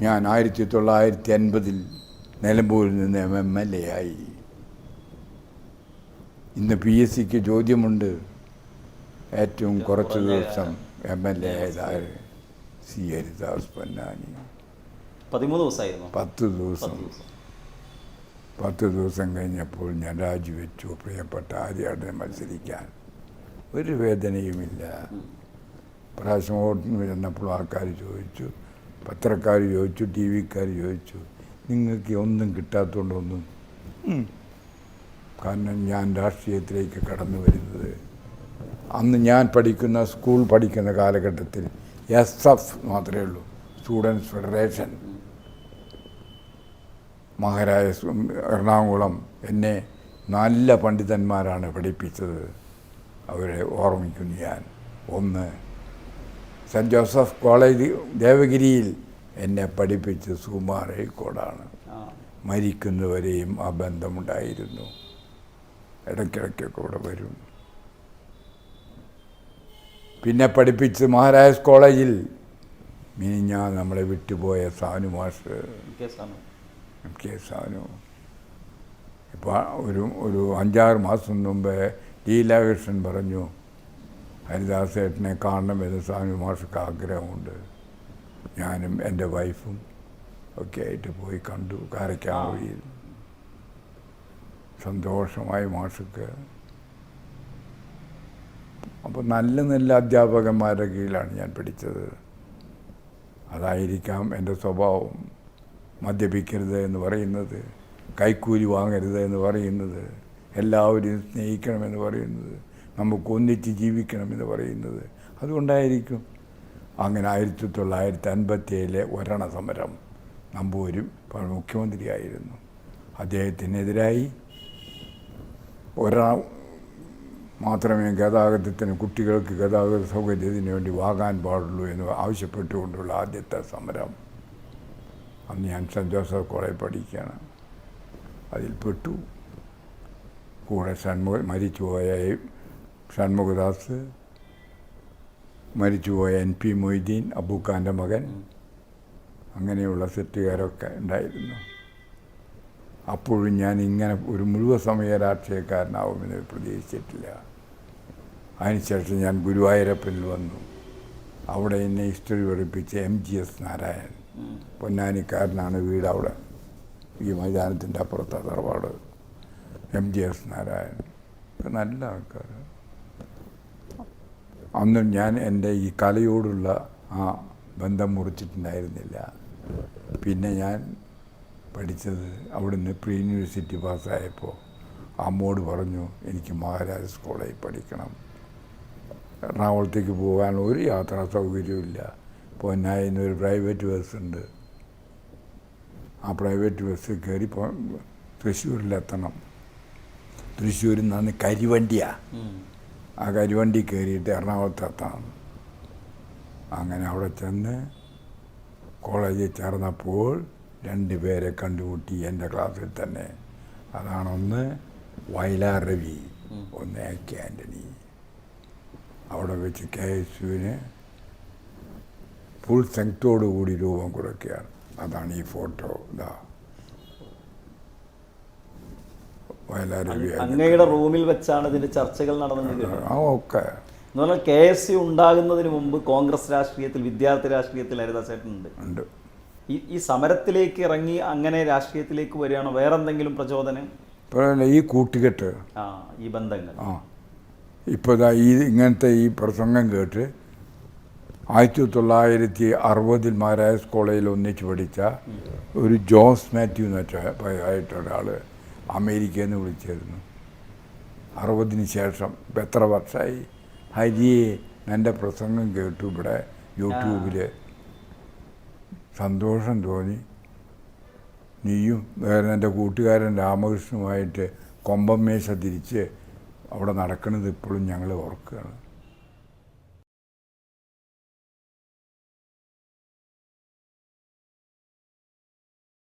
ഞാൻ ആയിരത്തി തൊള്ളായിരത്തി അൻപതിൽ നിലമ്പൂരിൽ നിന്ന് എം എം എൽ എ ആയി. ഇന്ന് പി എസ് സിക്ക് ചോദ്യമുണ്ട്. ഏറ്റവും കുറച്ച് ദിവസം എം എൽ എ ആയതായ സി ഹരിദാസ് പൊന്നാനി. പതിമൂന്ന് ദിവസമായിരുന്നു. പത്ത് ദിവസം. പത്ത് ദിവസം. കഴിഞ്ഞപ്പോൾ ഞാൻ രാജിവെച്ചു. പ്രിയപ്പെട്ട ആര്യാടനെ മത്സരിക്കാൻ. ഒരു വേദനയുമില്ല. പ്രാവശ്യം ഓട്ടിന് വരുന്നപ്പോൾ ആൾക്കാർ ചോദിച്ചു പത്രക്കാർ ചോദിച്ചു ടി വിക്കാർ ചോദിച്ചു നിങ്ങൾക്ക് ഒന്നും കിട്ടാത്തതുകൊണ്ടൊന്നും. കാരണം ഞാൻ രാഷ്ട്രീയത്തിലേക്ക് കടന്നു വരുന്നത്. അന്ന് ഞാൻ പഠിക്കുന്ന സ്കൂൾ പഠിക്കുന്ന കാലഘട്ടത്തിൽ എസ് എഫ് മാത്രമേ ഉള്ളൂ. Students federation. മഹാരാജ എറണാകുളം എന്നെ നല്ല പണ്ഡിതന്മാരാണ് പഠിപ്പിച്ചത്. അവരെ ഓർമ്മിക്കുന്നു ഞാൻ. ഒന്ന് സെന്റ് ജോസഫ് കോളേജ് ദേവഗിരിയിൽ എന്നെ പഠിപ്പിച്ച് സുമാർ കോടാണ്. ആ. മരിക്കുന്നവരെയും ആ ബന്ധമുണ്ടായിരുന്നു. ഇടയ്ക്കിടയ്ക്കൊക്കെ ഇവിടെ വരും. പിന്നെ പഠിപ്പിച്ച് മഹാരാജ് കോളേജിൽ മിനിഞ്ഞ നമ്മളെ വിട്ടുപോയ സാനു മാഷ്. M K Sanu. ഇപ്പോൾ ഒരു ഒരു അഞ്ചാറ് മാസം മുമ്പേ ലീലാകൃഷ്ണൻ പറഞ്ഞു ഹരിദാസേട്ടനെ കാണണമെന്ന് സ്വാമി മാഷക്ക് ആഗ്രഹമുണ്ട്. ഞാനും എന്റെ വൈഫും ഒക്കെ ആയിട്ട് പോയി കണ്ടു കാരക്കാമൊഴിയിൽ. സന്തോഷമായി മാഷക്ക്. അപ്പോൾ നല്ല നല്ല അധ്യാപകന്മാരുടെ കീഴിലാണ് ഞാൻ പഠിച്ചത് അതായിരിക്കാം എന്റെ സ്വഭാവം. മദ്യപിക്കരുത് എന്ന് പറയുന്നത് കൈക്കൂലി വാങ്ങരുത് എന്ന് പറയുന്നത് എല്ലാവരെയും സ്നേഹിക്കണമെന്ന് പറയുന്നത്. നമുക്ക് ഒന്നിച്ച് ജീവിക്കണമെന്ന് പറയുന്നത്. അതുകൊണ്ടായിരിക്കും അങ്ങനെ ആയിരത്തി തൊള്ളായിരത്തി അൻപത്തി ഏഴിലെ ഒരണ സമരം നമ്പൂരും മുഖ്യമന്ത്രിയായിരുന്നു. അദ്ദേഹത്തിനെതിരായി ഒരാ മാത്രമേ ഗതാഗതത്തിന് കുട്ടികൾക്ക് ഗതാഗത സൗകര്യത്തിന് വേണ്ടി വാങ്ങാൻ പാടുള്ളൂ എന്ന് ആവശ്യപ്പെട്ടുകൊണ്ടുള്ള ആദ്യത്തെ സമരം. അന്ന് ഞാൻ സെന്റ് ജോസഫ് കോളേജ് പഠിക്കുകയാണ്. അതിൽ പെട്ടു. കൂടെ ഷൺമുഖ മരിച്ചുപോയ ഷൺമുഖദാസ് മരിച്ചുപോയ എൻ പി മൊയ്തീൻ അബൂഖാന്റെ മകൻ. അങ്ങനെയുള്ള സെറ്റുകാരൊക്കെ ഉണ്ടായിരുന്നു. അപ്പോഴും ഞാൻ ഇങ്ങനെ ഒരു മുഴുവൻ സമയ രാഷ്ട്രീയക്കാരനാവുമെന്ന് പ്രതീക്ഷിച്ചിട്ടില്ല. അതിനുശേഷം ഞാൻ ഗുരുവായൂരപ്പനിൽ വന്നു. അവിടെ എന്നെ ഹിസ്റ്ററി പഠിപ്പിച്ച എം ജി എസ് നാരായണൻ പൊന്നാനിക്കാരനാണ് വീട് അവിടെ. ഈ മൈതാനത്തിന്റെ അപ്പുറത്തെ തറവാട്. എം ജി എസ് നാരായണൻ നല്ല ആൾക്കാർ അന്നും ഞാൻ എന്റെ ഈ കലയോടുള്ള ആ ബന്ധം മുറിച്ചിട്ടുണ്ടായിരുന്നില്ല. പിന്നെ ഞാൻ പഠിച്ചത് അവിടുന്ന് പ്രീ യൂണിവേഴ്സിറ്റി പാസ്സായപ്പോൾ അമ്മോട് പറഞ്ഞു എനിക്ക് മഹാരാജാസ് കോളേജിൽ പഠിക്കണം. എറണാകുളത്തേക്ക് പോകാൻ ഒരു യാത്രാ സൗകര്യമില്ല പൊന്നായി ഒരു പ്രൈവറ്റ് ഉണ്ട്. ആ പ്രൈവറ്റ് ബസ് കയറി തൃശ്ശൂരിലെത്തണം. തൃശ്ശൂരിൽ നിന്ന് കരിവണ്ടിയാണ്. ആ കരുവണ്ടി കയറിയിട്ട് എറണാകുളത്ത് എത്തണം അങ്ങനെ അവിടെ ചെന്ന് കോളേജിൽ ചേർന്നപ്പോൾ രണ്ട് പേരെ കണ്ടുമുട്ടി എന്റെ ക്ലാസ്സിൽ തന്നെ. അതാണ് ഒന്ന് വയലാർ രവി ഒന്ന് എ കെ ആന്റണി. അവിടെ വെച്ച് കെ എസ് യുവിന് ഫുൾ കൂടി രൂപം കൊടുക്കുകയാണ്. അതാണ് ഈ ഫോട്ടോ. ഇതാ. വയലാർ അങ്ങയുടെ റൂമിൽ വെച്ചാണ് ഇതിന്റെ ചർച്ചകൾ നടന്നത് കേട്ടത്. ആ ഒക്കെ എന്ന് പറഞ്ഞാൽ കെ എസ് സി ഉണ്ടാകുന്നതിന് മുമ്പ് കോൺഗ്രസ് രാഷ്ട്രീയത്തിൽ വിദ്യാർത്ഥി രാഷ്ട്രീയത്തിൽ ഹരിദാസേട്ടനുണ്ട് ഉണ്ട്. ഈ സമരത്തിലേക്ക് ഇറങ്ങി അങ്ങനെ രാഷ്ട്രീയത്തിലേക്ക് വരികയാണോ? വേറെ എന്തെങ്കിലും പ്രചോദനം ഈ കൂട്ടുകെട്ട്. ആ ഈ ബന്ധങ്ങൾ. ആ. ഇപ്പോൾ ഇതാ ഈ ഇങ്ങനത്തെ ഈ പ്രസംഗം കേട്ട് ആയിരത്തി തൊള്ളായിരത്തി അറുപതിൽ മഹാരാജ് കോളേജിൽ ഒന്നിച്ച് പഠിച്ച ഒരു ജോസ് മാത്യു എന്ന് വെച്ച ആയിട്ട് ഒരാൾ അമേരിക്കയിൽ നിന്ന് വിളിച്ചിരുന്നു അറുപതിന് ശേഷം ഇപ്പം എത്ര വർഷമായി? ഹരിയെ എന്റെ പ്രസംഗം കേട്ടു. ഇവിടെ യൂട്യൂബിൽ സന്തോഷം തോന്നി. നീയും വേറെ എന്റെ കൂട്ടുകാരൻ രാമകൃഷ്ണനുമായിട്ട് കൊമ്പമേശ തിരിച്ച് അവിടെ നടക്കുന്നത് ഇപ്പോഴും ഞങ്ങൾ ഓർക്കുകയാണ്.